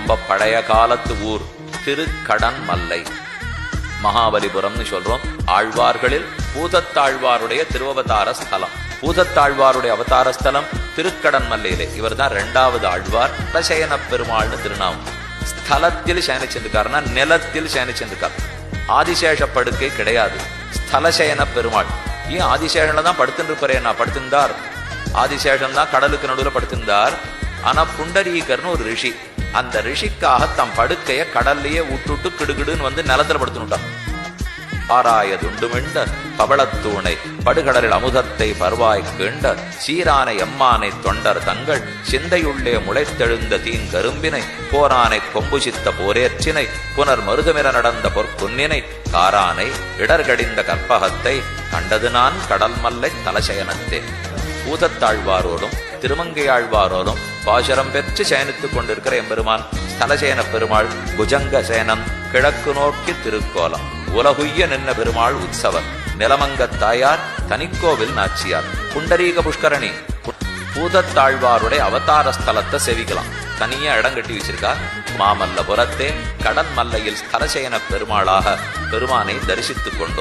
ரொம்ப பழைய காலத்து ஊர் திருக்கடன் மல்லை. மகாபலிபுரம்னு சொல்றோம். ஆழ்வார்களில் பூதத்தாழ்வாருடைய திருவவதார ஸ்தலம். பூதத்தாழ்வாருடைய அவதார ஸ்தலம் திருக்கடன் மல்லையிலே. இவர் தான் ரெண்டாவது ஆழ்வார் பிரசயன பெருமாள்னு திருநாமம். ஸ்தலத்தில் சயனிச்சிருக்காருன்னா நிலத்தில் சயனிச்சிருக்கார் ஆதிசேஷ படுக்கை கிடையாது. ஸ்தலசயன பெருமாள். ஏன் ஆதிசேஷன்ல தான் படுத்துட்டு இருப்பாரே நான் படுத்திருந்தார். ஆதிசேஷன் தான் கடலுக்கு நடுவில் படுத்திருந்தார். ஆனா புண்டரீகர்னு ஒரு ரிஷி. அந்த ரிஷிக்காக தம் படுக்கைய கடல்லையே விட்டுட்டு கிடுகிடுன்னு வந்து நிலத்துல படுத்துனுட்டான். ஆராயதுண்டுமிண்ட பவளத்தூணை படுகடலில் அமுதத்தை பருவாய் கீண்ட சீரானை எம்மானை தொண்டர் தங்கள் சிந்தையுள்ளே முளைத்தெழுந்த தீங்கரும்பினை போரானை கொம்புசித்த போரேற்றினை புனர் மருகமிர நடந்த பொற்குன்னினை காரானை இடர்கடிந்த கற்பகத்தை கண்டது நான் கடல் மல்லை தலசயனத்தே. பூதத்தாழ்வாரோடும் திருமங்கையாழ்வாரோடும் பாசுரம் பெற்று சயனித்துக் கொண்டிருக்கிற எம்பெருமான் ஸ்தலசேன பெருமாள் புஜங்க சேனம் கிழக்கு நோக்கி திருக்கோலம். உலகுய்ய நின்ன பெருமாள் உற்சவர். நிலமங்க தாயார் தனிக்கோவில் நாச்சியார். புண்டரீக புஷ்கரணி. பூதத்தாழ்வாருடைய அவதார ஸ்தலத்தை செவிக்கலாம். தனியா இடம் கட்டி வச்சிருக்கா மாமல்லபுரத்தே கடல் மல்லையில் ஸ்தலசேன பெருமாளாக பெருமானை தரிசித்துக் கொண்டோம்.